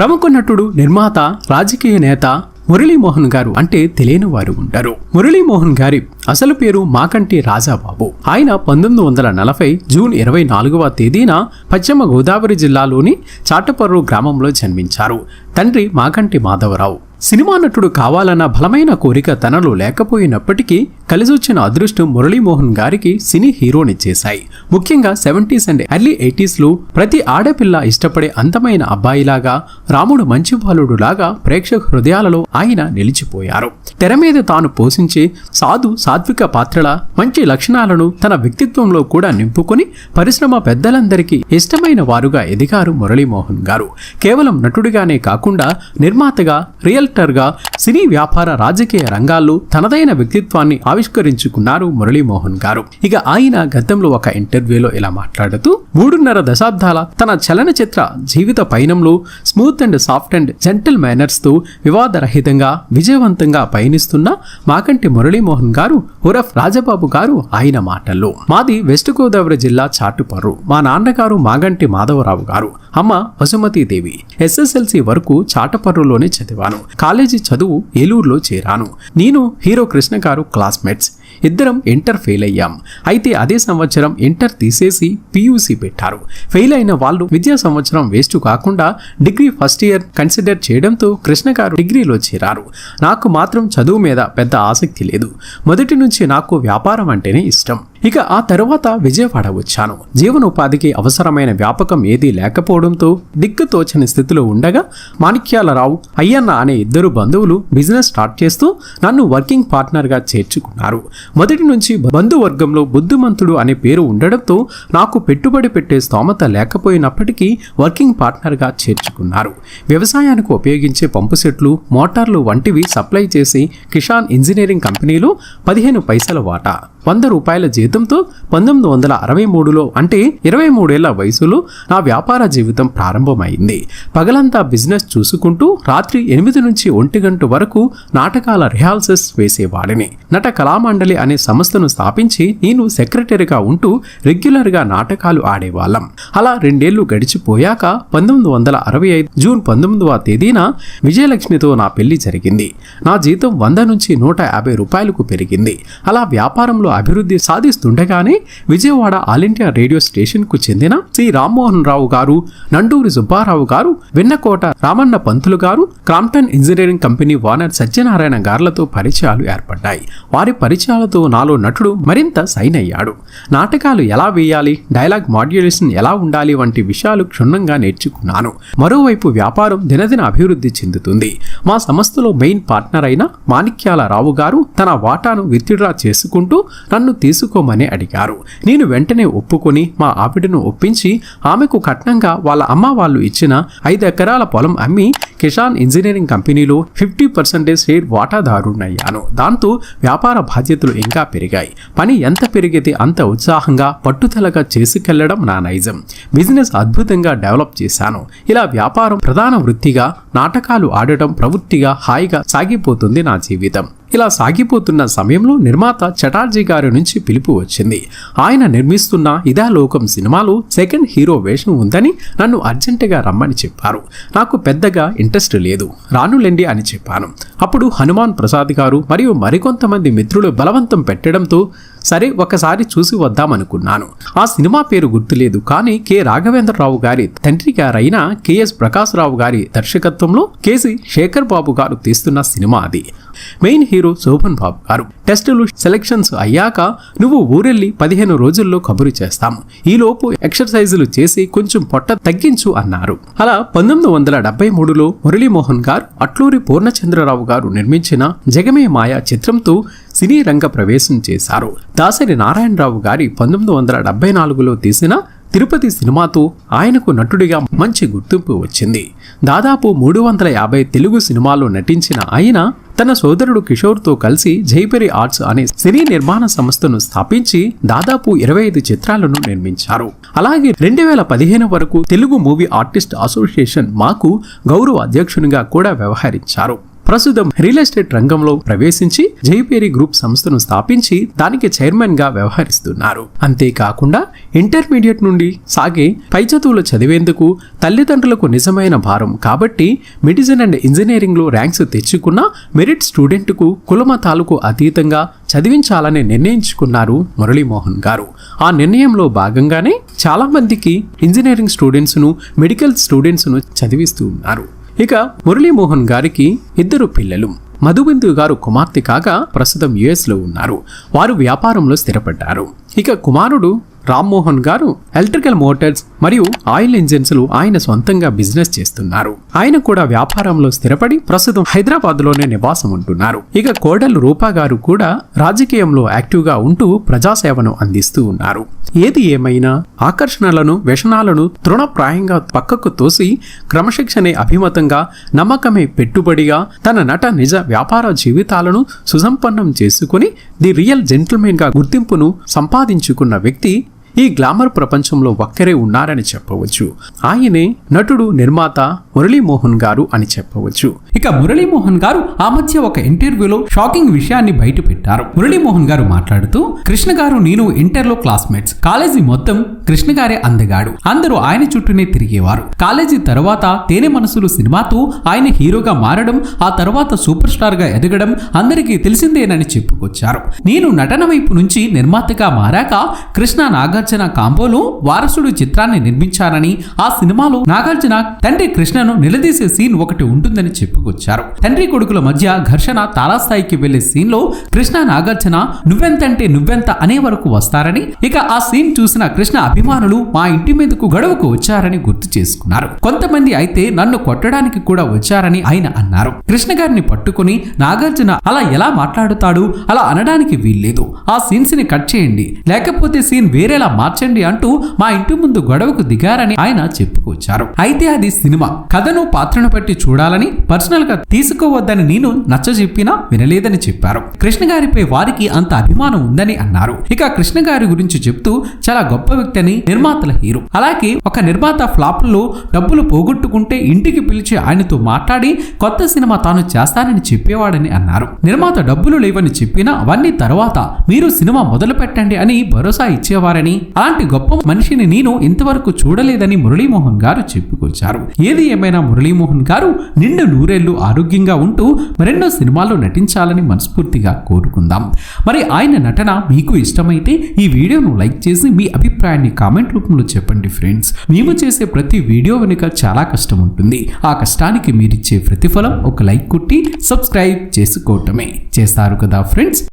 ప్రముఖ నటుడు నిర్మాత రాజకీయ నేత మురళీమోహన్ గారు అంటే తెలియని వారు ఉంటారు మురళీమోహన్ గారి అసలు పేరు మాకంటి రాజాబాబు. ఆయన పంతొమ్మిది వందల నలభై జూన్ ఇరవై నాలుగవ తేదీన పశ్చిమ గోదావరి జిల్లాలోని చాటపర్రు గ్రామంలో జన్మించారు. తండ్రి మాకంటి మాధవరావు. సినిమా నటుడు కావాలన్న బలమైన కోరిక తనలో లేకపోయినప్పటికీ కలిసొచ్చిన అదృష్టం మురళీమోహన్ గారికి సినీ హీరోనిచ్చేశాయి ముఖ్యంగా సెవెంటీస్ అండ్ ఎర్లీ ఎయిటీస్లో ప్రతి ఆడపిల్ల ఇష్టపడే అందమైన అబ్బాయిలాగా రాముడు మంచి బాలుడు లాగా ప్రేక్షక హృదయాలలో ఆయన నిలిచిపోయారు. తెర మీద తాను పోషించే సాధు సాత్విక పాత్రల మంచి లక్షణాలను తన వ్యక్తిత్వంలో కూడా నింపుకొని పరిశ్రమ పెద్దలందరికీ ఇష్టమైన వారుగా ఎదిగారు మురళీమోహన్ గారు. కేవలం నటుడిగానే కాకుండా నిర్మాతగా రియల్టర్గా సినీ వ్యాపార రాజకీయ రంగాల్లో తనదైన వ్యక్తిత్వాన్ని ఆవిష్కరించుకున్నారు మురళీమోహన్ గారు. ఇక ఆయన గతంలో ఒక ఇంటర్వ్యూలో ఇలా మాట్లాడుతూ మూడున్నర దశాబ్దాల తన చలనచిత్ర జీవిత పయనంలో smooth and soft and gentle మేనర్స్తో వివాదరహితంగా విజయవంతంగా పయనిస్తున్న మాకంటి మురళీమోహన్ గారు ఉరఫ్ రాజబాబు గారు ఆయన మాటల్లో. మాది వెస్ట్ గోదావరి జిల్లా చాటుపర్రు. మా నాన్నగారు మాగంటి మాధవరావు గారు. అమ్మ వసుమతీదేవి ఎస్ఎస్ఎల్సి వరకు చాటపర్రులోనే చదివాను. కాలేజీ చదువు ఏలూరులో చేరాను. నేను హీరో కృష్ణ గారు క్లాస్మేట్స్ ఇద్దరం ఇంటర్ ఫెయిల్ అయ్యాం. అయితే అదే సంవత్సరం ఇంటర్ తీసేసి పీయూసీ పెట్టారు. ఫెయిల్ అయిన వాళ్ళు విద్యా సంవత్సరం వేస్ట్ కాకుండా డిగ్రీ ఫస్ట్ ఇయర్ కన్సిడర్ చేయడంతో కృష్ణ గారు డిగ్రీలో చేరారు. నాకు మాత్రం చదువు మీద పెద్ద ఆసక్తి లేదు. మొదటి నుంచి నాకు వ్యాపారం అంటేనే ఇష్టం. ఇక ఆ తర్వాత విజయవాడ వచ్చాను. జీవనోపాధికి అవసరమైన వ్యాపకం ఏదీ లేకపోవడంతో దిక్కుతోచని స్థితిలో ఉండగా మాణిక్యాలరావు అయ్యన్న అనే ఇద్దరు బంధువులు బిజినెస్ స్టార్ట్ చేస్తూ నన్ను వర్కింగ్ పార్ట్నర్గా చేర్చుకున్నారు. మొదటి నుంచి బంధువర్గంలో బుద్ధిమంతుడు అనే పేరు ఉండడంతో నాకు పెట్టుబడి పెట్టే స్తోమత లేకపోయినప్పటికీ వర్కింగ్ పార్ట్నర్గా చేర్చుకున్నారు. వ్యవసాయానికి ఉపయోగించే పంపు సెట్లు మోటార్లు వంటివి సప్లై చేసి కిషాన్ ఇంజనీరింగ్ కంపెనీలో పదిహేను పైసల వాటా వంద రూపాయల జీతంతో పంతొమ్మిది వందల అరవై మూడులో అంటే ఇరవై మూడేళ్ళ వయసులో నా వ్యాపార జీవితం ప్రారంభమైంది. పగలంతా బిజినెస్ చూసుకుంటూ రాత్రి ఎనిమిది నుంచి ఒంటి గంట వరకు నాటకాల రిహార్సల్స్ వేసేవాడిని. నట కళామండలి అనే సంస్థను స్థాపించి నేను సెక్రటరీగా ఉంటూ రెగ్యులర్గా నాటకాలు ఆడేవాళ్ళం. అలా రెండేళ్ళు గడిచిపోయాక పంతొమ్మిది వందల అరవై ఐదు జూన్ పంతొమ్మిదవ తేదీన విజయలక్ష్మితో నా పెళ్ళి జరిగింది. నా జీతం వంద నుంచి నూట యాభై రూపాయలకు పెరిగింది. అలా వ్యాపారంలో అభివృద్ధి సాధిస్తుండగానే విజయవాడ ఆల్ ఇండియా రేడియో స్టేషన్కు చెందిన శ్రీ రామ్మోహన్ రావు గారు నండూరి సుబ్బారావు గారు Vennakota Ramanna Pantulu garu Crompton engineering company owner Satyanarayana గార్లతో పరిచయాలు ఏర్పడ్డాయి. వారి పరిచయాలతో నాలో నటుడు మరింత సైన్ అయ్యాడు. నాటకాలు ఎలా వేయాలి డైలాగ్ మాడ్యులేషన్ ఎలా ఉండాలి వంటి విషయాలు క్షుణ్ణంగా నేర్చుకున్నాను. మరోవైపు వ్యాపారం దినదిన అభివృద్ధి చెందుతుంది. మా సంస్థలో మెయిన్ పార్ట్నర్ అయిన మాణిక్యాల రావు గారు తన వాటాను విత్డ్రా చేసుకుంటూ నన్ను తీసుకోమని అడిగారు. నేను వెంటనే ఒప్పుకొని మా ఆవిడను ఒప్పించి ఆమెకు కట్నంగా వాళ్ళ అమ్మ వాళ్ళు ఇచ్చిన ఐదు ఎకరాల పొలం అమ్మి కిషాన్ ఇంజనీరింగ్ కంపెనీలో ఫిఫ్టీ పర్సెంటేజ్ షేర్ వాటాదారుణయ్యాను దాంతో వ్యాపార బాధ్యతలు ఇంకా పెరిగాయి. పని ఎంత పెరిగితే అంత ఉత్సాహంగా పట్టుదలగా చేసుకెళ్ళడం నా నైజం. బిజినెస్ అద్భుతంగా డెవలప్ చేశాను. ఇలా వ్యాపారం ప్రధాన వృత్తిగా నాటకాలు ఆడటం ప్రవృత్తిగా హాయిగా సాగిపోతుంది నా జీవితం. ఇలా సాగిపోతున్న సమయంలో నిర్మాత చటార్జీ గారి నుంచి పిలుపు వచ్చింది. ఆయన నిర్మిస్తున్న ఇదా లోకం సినిమాలో సెకండ్ హీరో వేషం ఉందని నన్ను అర్జెంటుగా రమ్మని చెప్పారు. నాకు పెద్దగా ఇంట్రెస్ట్ లేదు. రానులెండి అని చెప్పాను. అప్పుడు హనుమాన్ ప్రసాద్ గారు మరియు మరికొంతమంది మిత్రులు బలవంతం పెట్టడంతో సరే ఒకసారి చూసి వద్దామనుకున్నాను. ఆ సినిమా పేరు గుర్తులేదు కానీ కె. రాఘవేంద్రరావు గారి తండ్రి గారైన కెఎస్ ప్రకాశ్రావు గారి దర్శకత్వంలో కేసి శేఖర్ బాబు గారు తీస్తున్న సినిమా అది. మెయిన్ హీరో శోభన్ బాబు గారు. టెస్టులు సెలక్షన్స్ అయ్యాక నువ్వు ఊరెళ్ళి పదిహేను రోజుల్లో కబురు చేస్తాం. ఈలోపు ఎక్సర్సైజులు చేసి కొంచెం పొట్ట తగ్గించు అన్నారు. అలా పంతొమ్మిది వందల డెబ్బై మూడులో మురళీమోహన్ గారు అట్లూరి పూర్ణచంద్రరావు గారు నిర్మించిన జగమే మాయ చిత్రంతో సినీ రంగ ప్రవేశం చేశారు. దాసరి నారాయణరావు గారి పంతొమ్మిది వందల డెబ్బై నాలుగులో తీసిన తిరుపతి సినిమాతో ఆయనకు నటుడిగా మంచి గుర్తింపు వచ్చింది. దాదాపు మూడు వందల యాభై తెలుగు సినిమాల్లో నటించిన ఆయన తన సోదరుడు కిషోర్తో కలిసి జైపరి ఆర్ట్స్ అనే సినీ నిర్మాణ సంస్థను స్థాపించి దాదాపు ఇరవై ఐదు చిత్రాలను నిర్మించారు. అలాగే రెండు వేల పదిహేను వరకు తెలుగు మూవీ ఆర్టిస్ట్ అసోసియేషన్ మాకు గౌరవ అధ్యక్షునిగా కూడా వ్యవహరించారు. ప్రస్తుతం రియల్ ఎస్టేట్ రంగంలో ప్రవేశించి జైపేరి గ్రూప్ సంస్థను స్థాపించి దానికి చైర్మన్గా వ్యవహరిస్తున్నారు. అంతేకాకుండా ఇంటర్మీడియట్ నుండి సాగే పై చదువులు చదివేందుకు తల్లిదండ్రులకు నిజమైన భారం కాబట్టి మెడిసిన్ అండ్ ఇంజనీరింగ్లో ర్యాంక్స్ తెచ్చుకున్న మెరిట్ స్టూడెంట్కు కులమతాలకు అతీతంగా చదివించాలని నిర్ణయించుకున్నారు మురళీమోహన్ గారు. ఆ నిర్ణయంలో భాగంగానే చాలా మందికి ఇంజనీరింగ్ స్టూడెంట్స్ను మెడికల్ స్టూడెంట్స్ను చదివిస్తూ ఉన్నారు. ఇక మురళీమోహన్ గారికి ఇద్దరు పిల్లలు. మధుబిందు గారు కుమార్తె కాగా ప్రస్తుతం యుఎస్లో ఉన్నారు. వారు వ్యాపారంలో స్థిరపడ్డారు. ఇక కుమారుడు రామ్మోహన్ గారు ఎలక్ట్రికల్ మోటార్స్ మరియు ఆయిల్ ఇంజిన్స్లు ఆయన సొంతంగా బిజినెస్ చేస్తున్నారు. ఆయన కూడా వ్యాపారంలో స్థిరపడి ప్రస్తుతం హైదరాబాద్లోనే నివాసం ఉంటున్నారు. ఇక కోడలు రూపా గారు కూడా రాజకీయంలో యాక్టివ్గా ఉంటూ ప్రజాసేవను అందిస్తూ ఉన్నారు. ఏది ఏమైనా ఆకర్షణలను వ్యసనాలను తృణప్రాయంగా పక్కకు తోసి క్రమశిక్షణే అభిమతంగా నమ్మకమే పెట్టుబడిగా తన నట నిజ వ్యాపార జీవితాలను సుసంపన్నం చేసుకుని ది రియల్ జెంటిల్మెన్గా గుర్తింపును సంపాదించుకున్న వ్యక్తి ఈ గ్లామర్ ప్రపంచంలో ఒక్కరే ఉన్నారని చెప్పవచ్చు. ఆయనే నటుడు నిర్మాత మురళీమోహన్ గారు అని చెప్పవచ్చు. ఇక మురళీమోహన్ గారు ఆ మధ్య ఒక ఇంటర్వ్యూలో షాకింగ్ విషయాన్ని బయట పెట్టారు మురళీమోహన్ గారు మాట్లాడుతూ కృష్ణ గారు నేను ఇంటర్లో క్లాస్మేట్స్. కాలేజీ మొత్తం కృష్ణ గారే అందగాడు. అందరూ ఆయన చుట్టూనే తిరిగేవారు. కాలేజీ తర్వాత తేనె మనసులు సినిమాతో ఆయన హీరోగా మారడం ఆ తర్వాత సూపర్ స్టార్గా ఎదగడం అందరికీ తెలిసిందేనని చెప్పుకొచ్చారు. నేను నటన వైపు నుంచి నిర్మాతగా మారాక కృష్ణ నాగార్జున కాంబోలో వారసుడు చిత్రాన్ని నిర్మించారని ఆ సినిమాలో నాగార్జున తండ్రి కృష్ణను నిలదీసే సీన్ ఒకటి ఉంటుందని చెప్పుకొచ్చారు. తండ్రి కొడుకుల మధ్య ఘర్షణ తారాస్థాయికి వెళ్ళే సీన్లో కృష్ణ నాగార్జున నువ్వెంతంటే నువ్వెంత అనే వరకు వస్తారని ఇక ఆ సీన్ చూసిన కృష్ణ అభిమానులు మా ఇంటి మీదకు గొడవకు వచ్చారని గుర్తు చేసుకున్నారు. కొంతమంది అయితే నన్ను కొట్టడానికి కూడా వచ్చారని ఆయన అన్నారు. కృష్ణ గారిని పట్టుకుని నాగార్జున అలా ఎలా మాట్లాడుతాడు అలా అనడానికి వీల్లేదు. ఆ సీన్స్ని కట్ చేయండి. లేకపోతే సీన్ వేరేలా మార్చండి అంటూ మా ఇంటి ముందు గొడవకు దిగారని ఆయన చెప్పుకొచ్చారు. అయితే అది సినిమా. కథను పాత్రను పట్టి చూడాలని పర్సనల్గా తీసుకోవద్దని నేను నచ్చజెప్పినా వినలేదని చెప్పారు. కృష్ణ గారిపై వారికి అంత అభిమానం ఉందని అన్నారు. ఇక కృష్ణ గారి గురించి చెప్తూ చాలా గొప్ప వ్యక్తి అని నిర్మాతల హీరో. అలాగే ఒక నిర్మాత ఫ్లాప్లో డబ్బులు పోగొట్టుకుంటే ఇంటికి పిలిచి ఆయనతో మాట్లాడి కొత్త సినిమా తాను చేస్తానని చెప్పేవాడని అన్నారు. నిర్మాత డబ్బులు లేవని చెప్పినా అవన్నీ తర్వాత మీరు సినిమా మొదలు పెట్టండి అని భరోసా ఇచ్చేవారని అలాంటి గొప్ప మనిషిని నేను ఇంతవరకు చూడలేదని మురళీమోహన్ గారు చెప్పుకొచ్చారు. ఏది ఏమైనా మురళీమోహన్ గారు నిండు నూరేళ్ళు ఆరోగ్యంగా ఉంటూ మరెన్నో సినిమాల్లో నటించాలని మనస్ఫూర్తిగా కోరుకుందాం. మరి ఆయన నటన మీకు ఇష్టమైతే ఈ వీడియోను లైక్ చేసి మీ అభిప్రాయాన్ని కామెంట్ రూపంలో చెప్పండి ఫ్రెండ్స్. మేము చేసే ప్రతి వీడియో వెనుక చాలా కష్టం ఉంటుంది. ఆ కష్టానికి మీరిచ్చే ప్రతిఫలం ఒక లైక్ కొట్టి సబ్స్క్రైబ్ చేసుకోవటమే. చేస్తారు కదా ఫ్రెండ్స్?